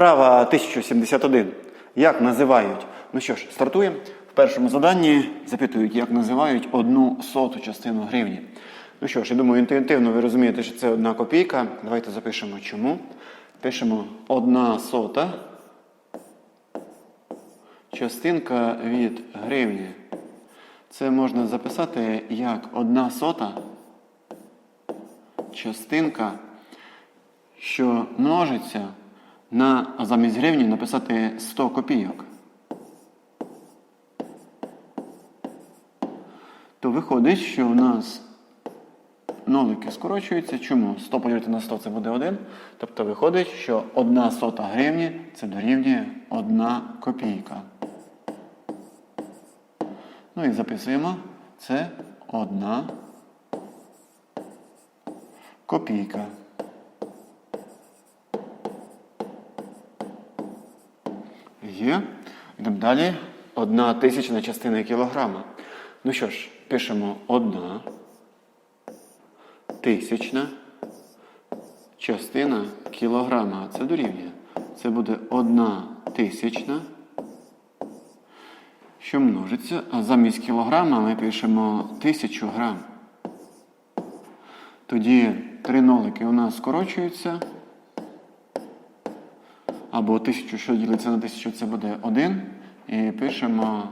Вправа 1071. Як називають? Ну що ж, стартуємо. В першому заданні запитують, як називають одну соту частину гривні. Ну що ж, я думаю, інтуїтивно ви розумієте, що це одна копійка. Давайте запишемо чому. Пишемо одна сота. Частинка від гривні. Це можна записати як одна сота частинка, що множиться на замість гривні написати 100 копійок. То виходить, що у нас нолики скорочуються. Чому? 100 поділити на 100 це буде 1. Тобто виходить, що 1 сота гривні це дорівнює 1 копійка. Ну і записуємо. Це 1 копійка. Є. Йдемо далі. Одна тисячна частина кілограма. Ну що ж, пишемо одна тисячна частина кілограма. Це дорівнює. Це буде одна тисячна, що множиться. А замість кілограма ми пишемо тисячу грам. Тоді три нолики у нас скорочуються. Або тисячу, що ділиться на тисячу, це буде 1. І пишемо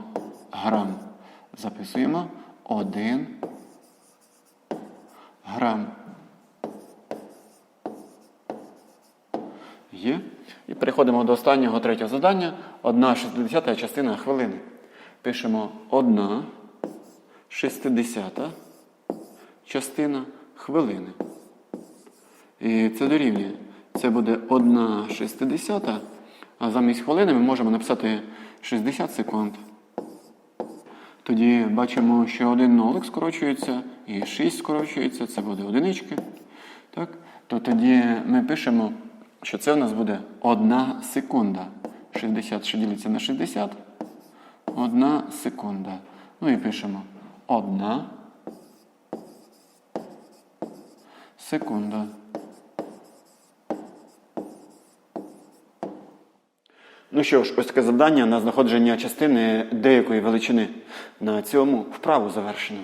грам. Записуємо 1 грам. Є. І переходимо до останнього третього завдання. 1 шістдесята частина хвилини. Пишемо 1 шістдесята частина хвилини. І це дорівнює. Це буде 1 шістдесята, а замість хвилини ми можемо написати 60 секунд. Тоді бачимо, що один нолик скорочується і 6 скорочується, це буде одинички. Так? То тоді ми пишемо, що це у нас буде 1 секунда. 60, що ділиться на 60. 1 секунда. Ну і пишемо 1 секунда. Ну що ж, ось таке завдання на знаходження частини деякої величини. На цьому вправу завершено.